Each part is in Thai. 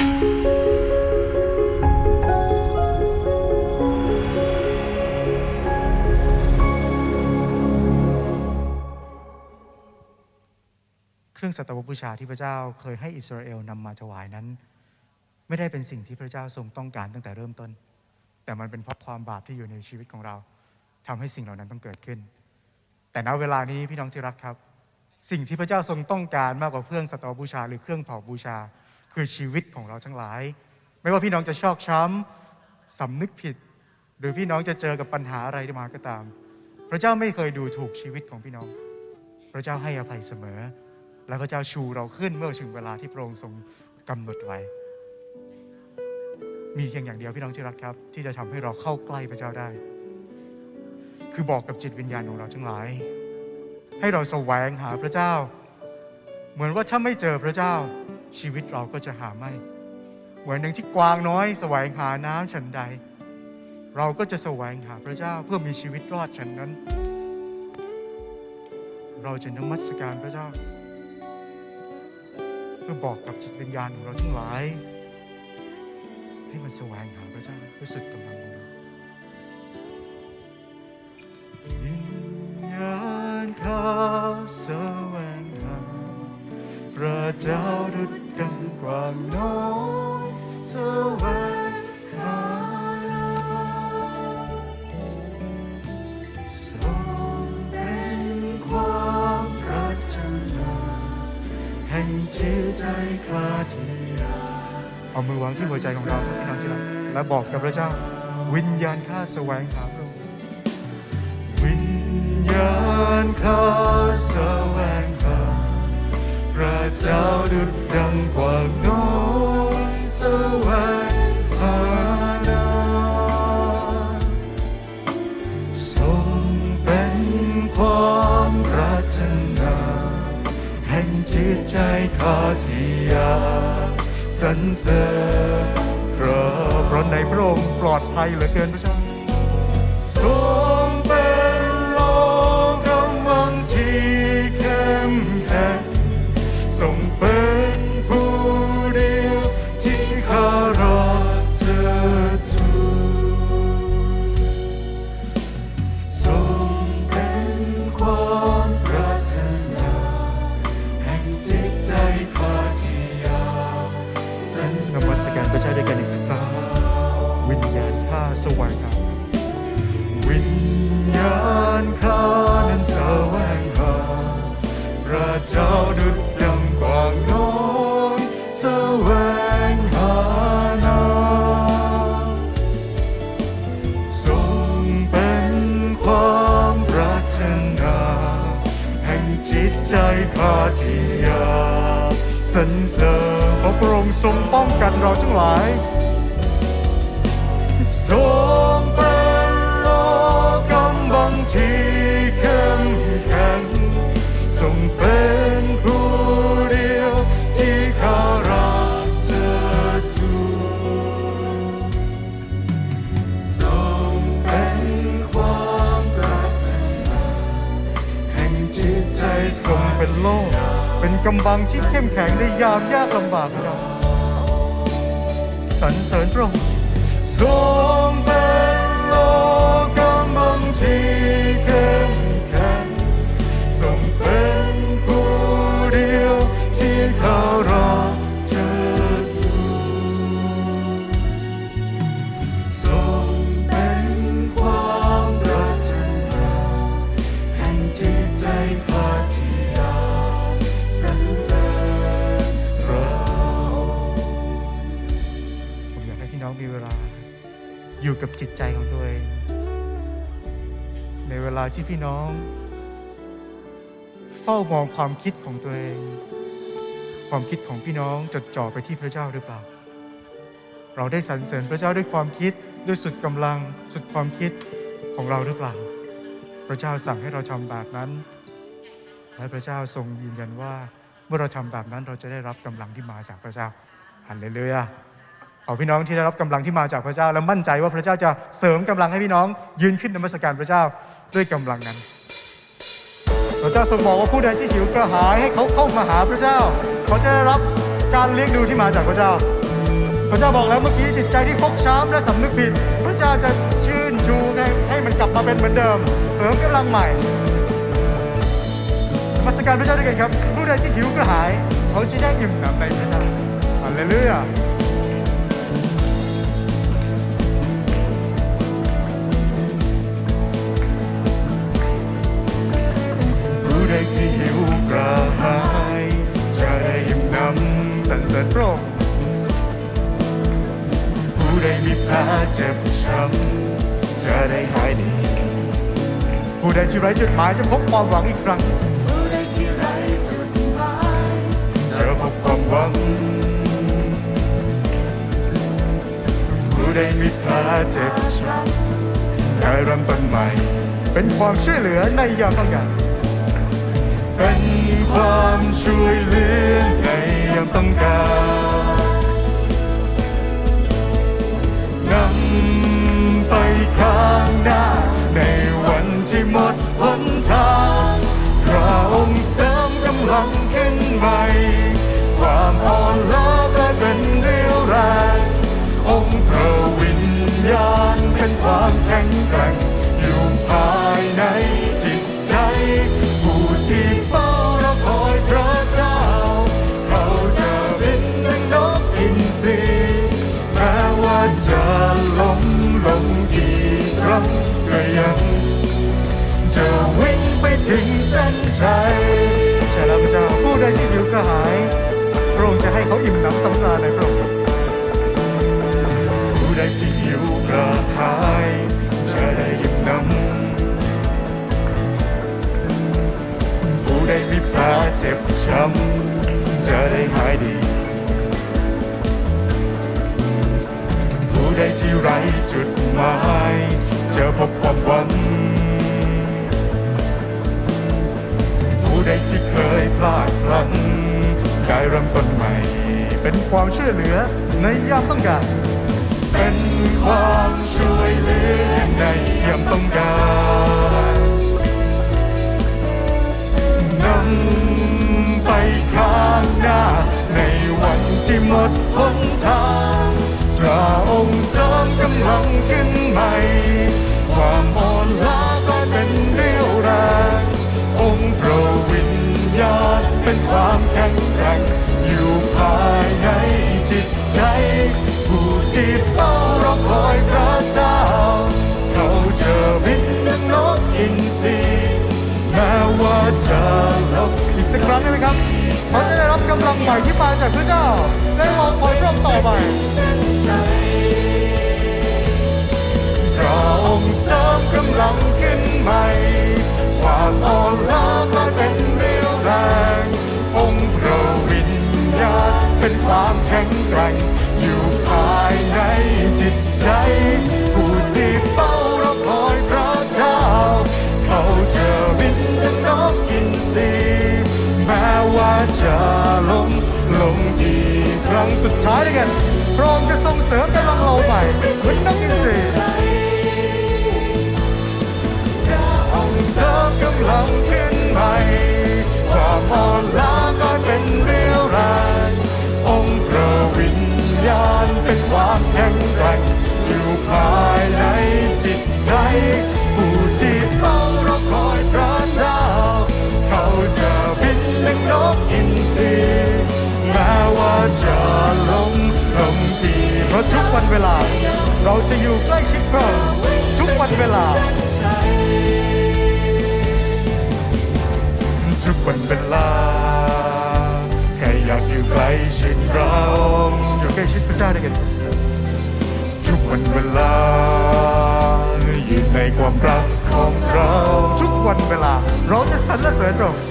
เครื่องสัตวบูชาที่พระเจ้าเคยให้อิสราเอลนำมาถวายนั้น ไม่ได้เป็นสิ่งที่พระเจ้าทรงต้องการตั้งแต่เริ่มต้น แต่มันเป็นเพราะความบาปที่อยู่ในชีวิตของเราทำให้สิ่งเหล่านั้นต้องเกิดขึ้น แต่ณเวลานี้พี่น้องที่รักครับ สิ่งที่พระเจ้าทรงต้องการมากกว่าเครื่องสัตวบูชา หรือเครื่องเผาบูชา คือชีวิตของเราทั้งหลาย ไม่ว่าพี่น้องจะชอกช้ำสำนึกผิด หรือพี่น้องจะเจอกับปัญหาอะไรมาก็ตาม พระเจ้าไม่เคยดูถูกชีวิตของพี่น้อง พระเจ้าให้อภัยเสมอ แล้วพระเจ้าชูเราขึ้นเมื่อถึงเวลาที่พระองค์ทรงกำหนดไว้ มีเพียงอย่างเดียวพี่น้องที่รักครับ ที่จะทำให้เราเข้าใกล้พระเจ้าได้ คือบอกกับจิตวิญญาณของเราทั้งหลาย ให้เราแสวงหาพระเจ้า เหมือนว่าถ้าไม่เจอพระเจ้า ชีวิตเราก็จะหาไม่ เหมือนหนึ่งที่กวางน้อยแสวงหาน้ำฉันใด เราก็จะแสวงหาพระเจ้าเพื่อมีชีวิตรอดฉันนั้น เราจะนมัสการพระเจ้า เพื่อบอกกับจิตวิญญาณของเราทั้งหลาย ให้มันแสวงหาพระเจ้าด้วยสุดกำลังของเราวิญญาณข้าแสวงหาพระเจ้า งกว้างน้อยสวงหาทรงเป็นความรารถนาแห่งจิตใจข้าที่อยากเอามือวางที่หัวใจของเราครับพี่น้องที่รักและบอกกับพระเจ้า วิญญาณข้าแสวงหาพระองค์วิญญาณข้าแสวงหา ระเจ้าดุจดังกว่างน้อยสวงหานาทรงเป็นความรารถนาแห่งจิตใจข้าที่ยาสรรเสริญเพราะเพราะในพระองค์ปลอดภัยเหลือเกินพระเจ้า นมัสการพระเจ้าด้วยกันอีกสักครั้งวิญญาณข้าสว่างครับวิญญาณข้านั้นสวงหาพระเจ้าดุจดังกว้างน้อยสวงหานาทรงเป็นความปรารถนาแห่งจิตใจข้าที่อยากสรรเสริญ เพราะพระองค์ทรงป้องกันเราทั้งหลาย ทรงเป็นโลกำบังที่ำบังที่เข้มแข็งในยามยากลำบากของเราสรรเสริญพระองค์ทรงเป็นโลกำบังที่เข้ม อยู่กับจิตใจของตัวเอง ในเวลาที่พี่น้อง เฝ้ามองความคิดของตัวเอง ความคิดของพี่น้องจดจ่อไปที่พระเจ้าหรือเปล่า เราได้สรรเสริญพระเจ้าด้วยความคิดด้วยสุดกำลังสุดความคิดของเราหรือเปล่า พระเจ้าสั่งให้เราทำแบบนั้น และพระเจ้าทรงยืนยันว่า เมื่อเราทำแบบนั้นเราจะได้รับกำลังที่มาจากพระเจ้าฮัลเลลูยา อพี่น้องที่ได้รับกำลังที่มาจากพระเจ้า และมั่นใจว่าพระเจ้าจะเสริมกำลังให้พี่น้อง ยืนขึ้นนมัสการพระเจ้าด้วยกำลังนั้น พระเจ้าทรงบอกว่าผู้ใดที่หิวกระหายให้เขาเข้ามาหาพระเจ้า เขาจะได้รับการเลี้ยงดูที่มาจากพระเจ้า พระเจ้าบอกแล้วเมื่อกี้จิตใจที่ฟกช้ำและสำนึกผิด พระเจ้าจะชื่นชูให้ให้มันกลับมาเป็นเหมือนเดิมเสริมกำลังใหม่มาสการพระเจ้าด้วยกันครับ ผู้ใดที่หิวกระหาย เขาจะได้อิ่มหนำในพระเจ้าฮาเลลูยา ใดที่หิวกระหายจะได้อิ่มหนำสรรเสริญพระองค์ผู้ใดมีแผลเจ็บช้ำจะได้หายดี ผู้ใดที่ไร้จุดหมายจะพบความหวังอีกครั้ง ผู้ใดที่ไร้จุดหมายจะพบความหวัง ผู้ใดมีแผลเจ็บช้ำได้เริ่มต้นใหม่ เป็นความช่วยเหลือในยามต้องการ เป็นความช่วยเหลือในยามต้องการนำไปข้างหน้า ในวันที่หมดหนทางพระองค์เสริมกำลังขึ้นใหม่ ความอ่อนล้าก็เป็นเรี่ยวแรงองค์พระวิญญาณเป็นความแข็งแกร่งอยู่ภาย เส้นชัยใช่แล้วพระเจ้าผู้ใดที่หิวกระหาย พระองค์จะให้เขาอิ่มหนำสำราญในพระองค์ผู้ใดที่หิวกระหายจะได้อิ่มหนำผู้ใดมีแผลเจ็บช้ำจะได้หายดีผู้ใดที่ไร้จุดหมายจะพบความหวัง ใดที่เคยพลาดพลั้งได้เริ่มต้นใหม่ เป็นความช่วยเหลือในยามต้องการ เป็นความช่วยเหลือในยามต้องการนำไปข้างหน้า ในวันที่หมดหนทางพระองค์เสริมกำลังขึ้นใหม่ ความอ่อน รั้งได้ไหมครับเขาจะได้รับกำลังใหม่ที่มาจากพระเจ้า และรอคอยพระองค์ต่อไปพระองค์เสริมกำลังขึ้นใหม่ความอ่อนล้าก็เป็นเรี่ยวแรงองค์พระวิญญาณเป็นความแข็งแกร่งอยู่ภายในจิตใจ สุดท้ายด้วยกันพระองค์จะทรงเสริมกำลังเราใหม่เหมือนนกอินทรีองค์เสริมกำลังขึ้นใหม่ความอ่อนล้าก็เป็นเรี่ยวแรงองค์พระวิญญาณเป็นความแข็งแกร่งอยู่ภายในจิตใจผู้ที่เฝ้ารอคอยพระเจ้า เขาจะบินดังนกอินท เวลา เราจะอยู่ใกล้ชิดพระองค์ทุกวันเวลา ทุกวันเวลา แค่อยากอยู่ใกล้ชิดเราอยู่ใกล้ชิดพระเจ้าด้วยกัน ทุกวันเวลาอยู่ในความรักของเราทุกวันเวลา เราจะสรรเสริญพระองค์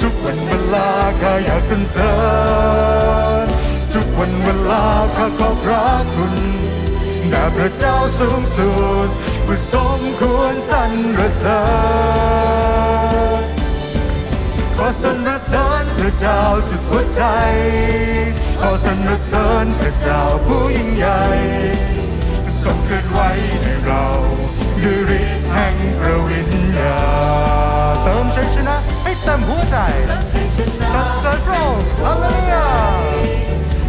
ทุกวันเวลาข้าอยากสรรเสริญ ทุกวันเวลาข้าขอบพระคุณแด่พระเจ้าสูงสุดผู้สมควรสรรเสริญขอสรรเสริญพระเจ้าสุดหัวใจ ขอสรรเสริญพระเจ้าผู้ยิ่งใหญ่ทรงเคลื่อนไหวในเราด้วยฤทธิ์แห่งพระวิญญาณเติมชัยชนะให้เต็มหัวใจรับชัยชนะสรรเสริญพระองค์ฮาเลลูยา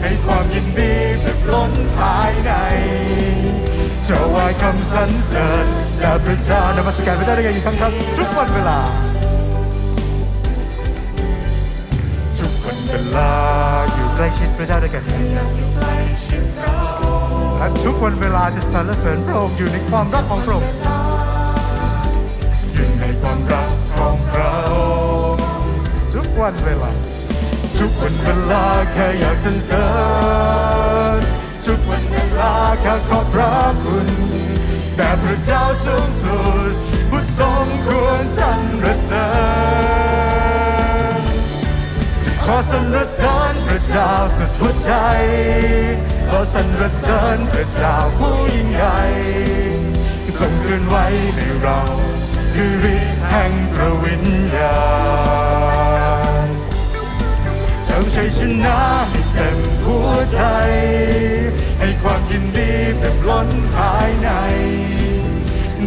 ให้ความยินดีแบบล้นภายในจะไหวคำสรรเสริญแด่พระเจ้านมัสการพระเจ้าได้ยกันอีกครั้งครับทุกวันเวลา ทุกวันเวลาอยู่ใกล้ชิดพระเจ้าด้วยกันและทุกวันเวลาจะสรรเสริญพระองค์อยู่ในความรักของพระองค์อยู่ในความรักของพระองค์ทุกวันเวลา ทุกวันเวลาแค่อยากสรรเสริญทุกวันเวลาแค่ขอบพระคุณแด่พระเจ้าสูงสุดผู้ทรงควรสรรเสริญขอสรรเสริญพระเจ้าสุดหัวใจขอสรรเสริญพระเจ้าผู้ยิ่งใหญ่ทรงเคลื่อนไหวในเราด้วยฤทธิ์แห่งพระวิญญาณ เติมชัยชนะให้เต็มหัวใจ ให้ความยินดีเต็มล้นภายใน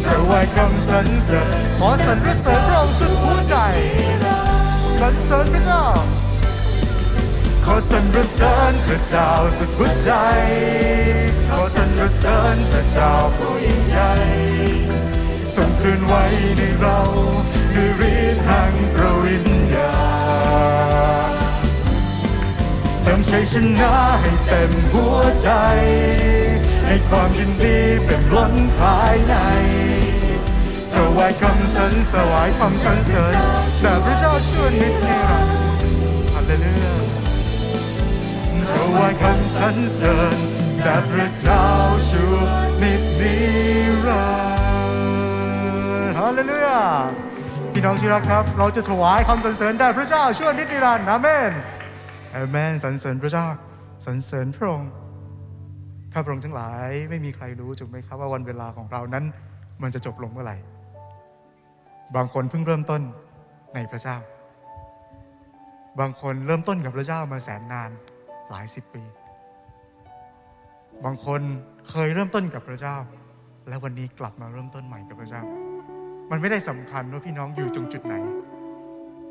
จะไหวคำสรรเสริญขอสรรเสริญพระองค์สุดหัวใจสรรเสริญพระเจ้า ขอสรรเสริญพระเจ้าสุดหัวใจ ขอสรรเสริญพระเจ้าผู้ยิ่งใหญ่ทรงเคลื่อนไหวในเราด้วยฤทธิ์แห่งพระวิญญาณ เติมชัยชนะให้เต็มหัวใจให้ความยินดีเป็นล้นภายในถวายคำสรรสวายคำสรรเสริญแต่พระเจ้าช่วยนิดนิรันดร์ฮาเลลูยาถวายคำสรรเสริญแด่พระเจ้าช่วนิจนิรันดร์ฮาเลลูยาพี่น้องที่รักครับ เราจะถวายคำสรรเสริญแด่พระเจ้าช่วนิจนิรันดร์อาเมน อเมนสรรเสริญพระเจ้าสรรเสริญพระองค์ข้าพระองค์ทั้งหลายไม่มีใครรู้ถูกไหมครับว่าวันเวลาของเรานั้น มันจะจบลงเมื่อไหร่ บางคนเพิ่งเริ่มต้นในพระเจ้า บางคนเริ่มต้นกับพระเจ้ามาแสนนานหลายสิบปี บางคนเคยเริ่มต้นกับพระเจ้า และวันนี้กลับมาเริ่มต้นใหม่กับพระเจ้า มันไม่ได้สำคัญว่าพี่น้องอยู่ตรงจุดไหน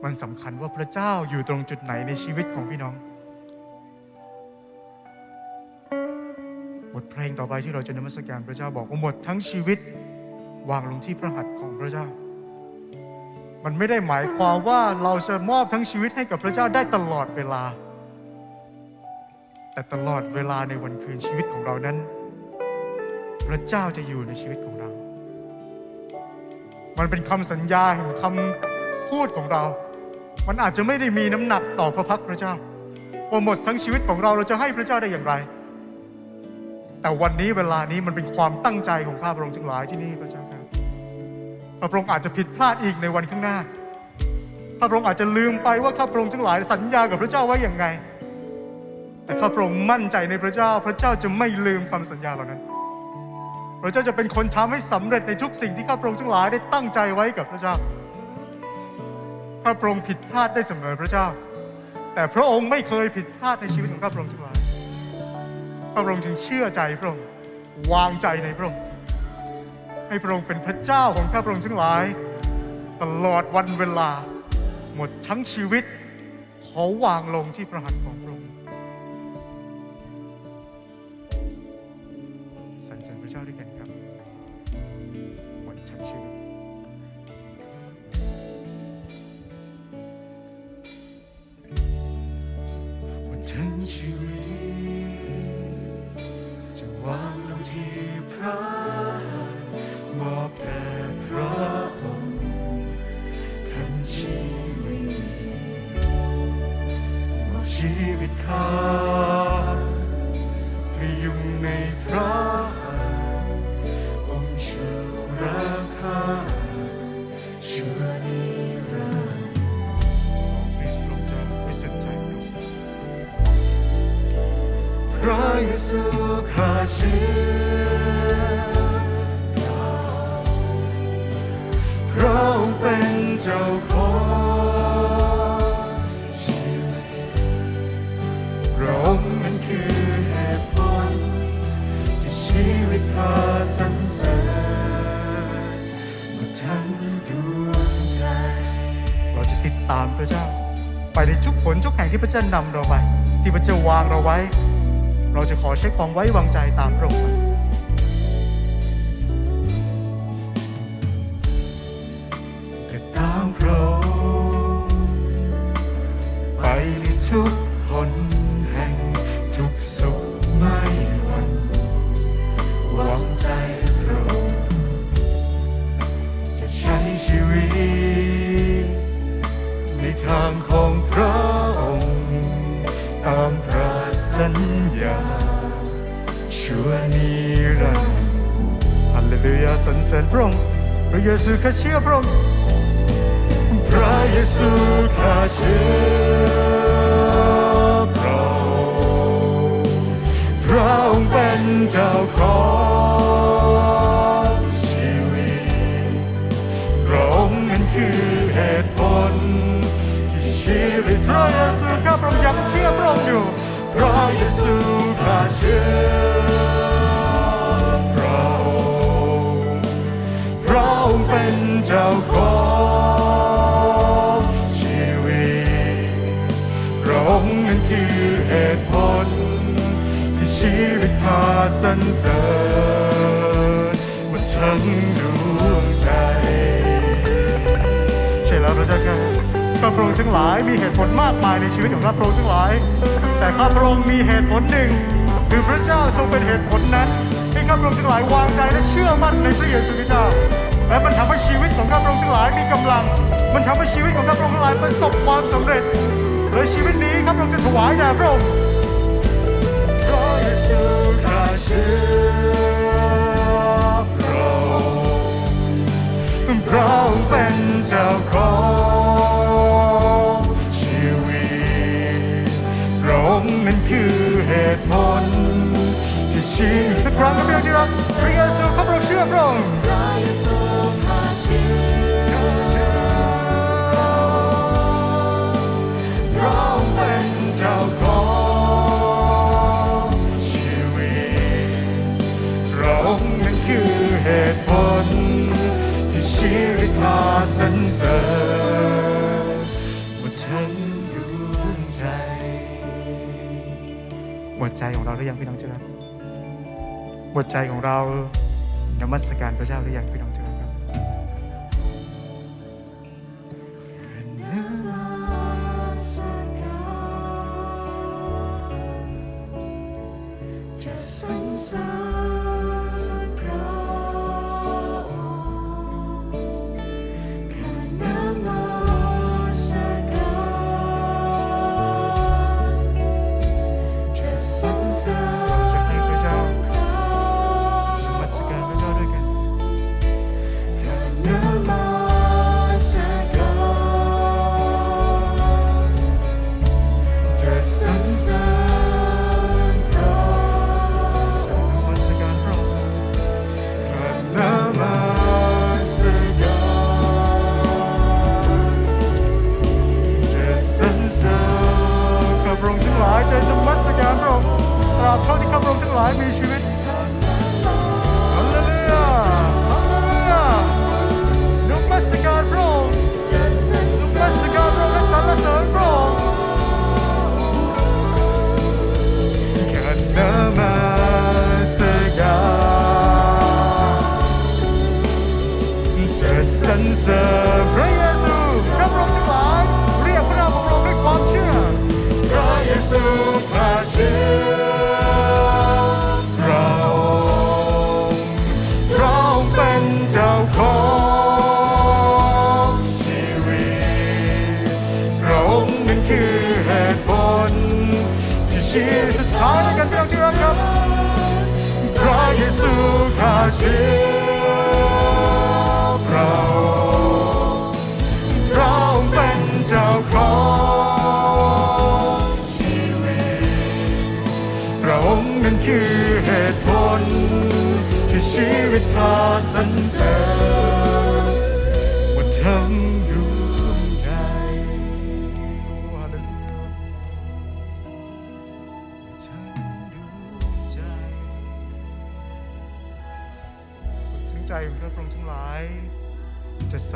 มันสำคัญว่าพระเจ้าอยู่ตรงจุดไหนในชีวิตของพี่น้อง บทเพลงต่อไปที่เราจะนมัสการพระเจ้าบอกว่าหมดทั้งชีวิตวางลงที่พระหัตถ์ของพระเจ้า มันไม่ได้หมายความว่าเราจะมอบทั้งชีวิตให้กับพระเจ้าได้ตลอดเวลา แต่ตลอดเวลาในวันคืนชีวิตของเรานั้น พระเจ้าจะอยู่ในชีวิตของเรา มันเป็นคำสัญญาแห่งคำพูดของเรา มันอาจจะไม่ได้มีน้ำหนักต่อพระพักพระเจ้าว่าหมดทั้งชีวิตของเราเราจะให้พระเจ้าได้อย่างไร แต่วันนี้เวลานี้มันเป็นความตั้งใจของข้าพระองค์ทั้งหลายที่นี่พระเจ้าครับข้าพระองค์อาจจะผิดพลาดอีกในวันข้างหน้าข้าพระองค์อาจจะลืมไปว่าข้าพระองค์ทั้งหลาย สัญญากับพระเจ้าไว้อย่างไง แต่ข้าพระองค์มั่นใจในพระเจ้า พระเจ้าจะไม่ลืมคำสัญญาเหล่านั้น พระเจ้าจะเป็นคนทำให้สำเร็จในทุกสิ่งที่ข้าพระองค์ทั้งหลายได้ตั้งใจไว้กับพระเจ้า ข้าพระองค์ผิดพลาดได้เสมอพระเจ้า แต่พระองค์ไม่เคยผิดพลาดในชีวิตของข้าพระองค์ทั้งหลายข้าพระองค์จึงเชื่อใจพระองค์วางใจในพระองค์ให้พระองค์เป็นพระเจ้าของข้าพระองค์ทั้งหลาย ตลอดวันเวลา หมดทั้งชีวิตขอวางลงที่พระหัตถ์ของพระองค์สรรเสริญพระเจ้าด้วยกันครับหมดทั้งชีวิต พระเยซูข้าเชื่อพระองค์เป็นเจ้าของชีวิตพระองค์นั้นคือเหตุผลที่ชีวิตข้าสรรเสริญมาทั้งดวงใจ เราจะติดตามพระเจ้า ไปในทุกผลทุกแห่งที่พระเจ้านำเราไป ที่พระเจ้าวางเราไว้ เราจะขอเช็คความไว้วางใจตามพระองค์จะตามพระ ซูข้าพระองค์ยังเชื่อพระองค์อยู่พระเยซูข้าเชื่อพระองค์พระเป็นเจ้าของชีวิตพระองค์นั้นคือเหตุผล ที่ชีวิตพาสรรเสริญมาทั้งดวงใจ ใช่แล้วพระเจ้าค่ะ พระองค์ทั้งหลาย มีเหตุผลมากมายในชีวิตของข้าพระองค์ทั้งหลาย แต่ข้าพระองค์มีเหตุผลหนึ่งคือพระเจ้าทรงเป็นเหตุผลนั้นให้ข้าพระองค์ทั้งหลายวางใจและเชื่อมั่นในพระเยซูคริสต์เจ้าและมันทำให้ชีวิตของข้าพระองค์ทั้งหลายมีกำลัง มันทำให้ชีวิตของข้าพระองค์ทั้งหลายประสบความสำเร็จและชีวิตนี้ข้าพระองค์จะถวายแด่พระองค์พระเยซูข้าชื่อพระองค์พระองค์เป็นเจ้าของ ระองค์นั้นคือเหตุผลที่ชีวิตสักครั้งก็เพียงที่รักพระเยซูข้าพระองค์เชื่อพระองค์พระเยซูข้าเชื่อพระเป็นเจ้าของชีวิตพระองค์นั้นคือเหตุผลที่ชีวิตมาสรรเสริญ ใจของเราหรือยังพี่น้องเจ้าหัวใจของเรานมัสการพระเจ้าหรือยังพี่น้องเจ้า ซูข้าเชื่อเราเราเป็นเจ้าของชีวิตพระองค์นั้นคือเหตุผลที่ชีวิตพาสรรเสริญ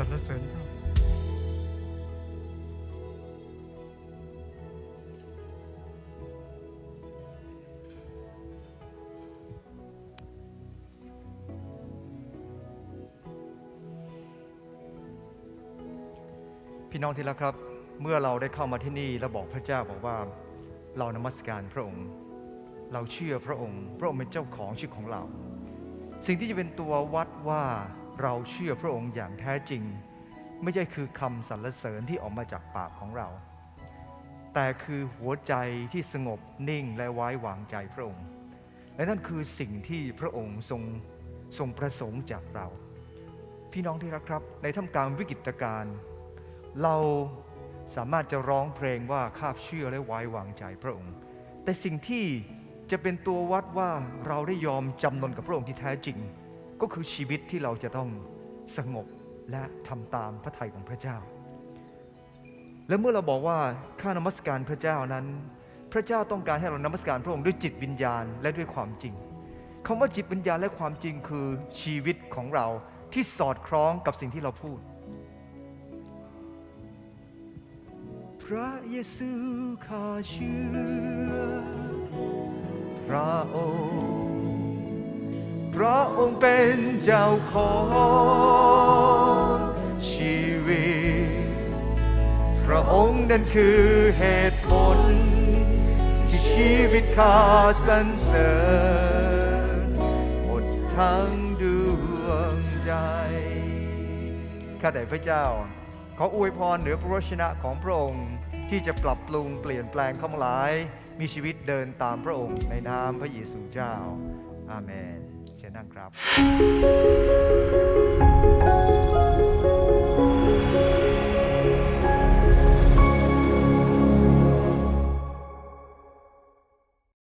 สรรเสริญพระองค์พี่น้องที่รักครับ เมื่อเราได้เข้ามาที่นี่แล้วบอกพระเจ้าบอกว่าเรานมัสการพระองค์ เราเชื่อพระองค์ พระองค์เป็นเจ้าของชีวิตของเรา สิ่งที่จะเป็นตัววัดว่า เราเชื่อพระองค์อย่างแท้จริง ไม่ใช่คือคำสรรเสริญที่ออกมาจากปากของเรา แต่คือหัวใจที่สงบนิ่งและไว้วางใจพระองค์ และนั่นคือสิ่งที่พระองค์ทรงทรงประสงค์จากเรา พี่น้องที่รักครับ ในท่ามกลางวิกฤตการณ์เราสามารถจะร้องเพลงว่าข้าเชื่อและไว้วางใจพระองค์ แต่สิ่งที่จะเป็นตัววัดว่าเราได้ยอมจำนนกับพระองค์ที่แท้จริง ก็คือชีวิตที่เราจะต้องสงบและทำตามพระทัยของพระเจ้า และเมื่อเราบอกว่าข้านมัสการพระเจ้านั้น พระเจ้าต้องการให้เรานมัสการพระองค์ด้วยจิตวิญญาณและด้วยความจริงคำว่าจิตวิญญาณและความจริงคือชีวิตของเราที่สอดคล้องกับสิ่งที่เราพูด พระเยซูข้าเชื่อพระองค์ พระองค์เป็นเจ้าของชีวิต พระองค์นั้นคือเหตุผล ที่ชีวิตข้าสรรเสริญหมดทั้งดวงใจ ข้าแต่พระเจ้า ขออวยพรเหนือพระวชนะของพระองค์ที่จะปรับปรุงเปลี่ยนแปลงข้าพหลาย มีชีวิตเดินตามพระองค์ในนามพระเยซูเจ้า อาเมน นะครับ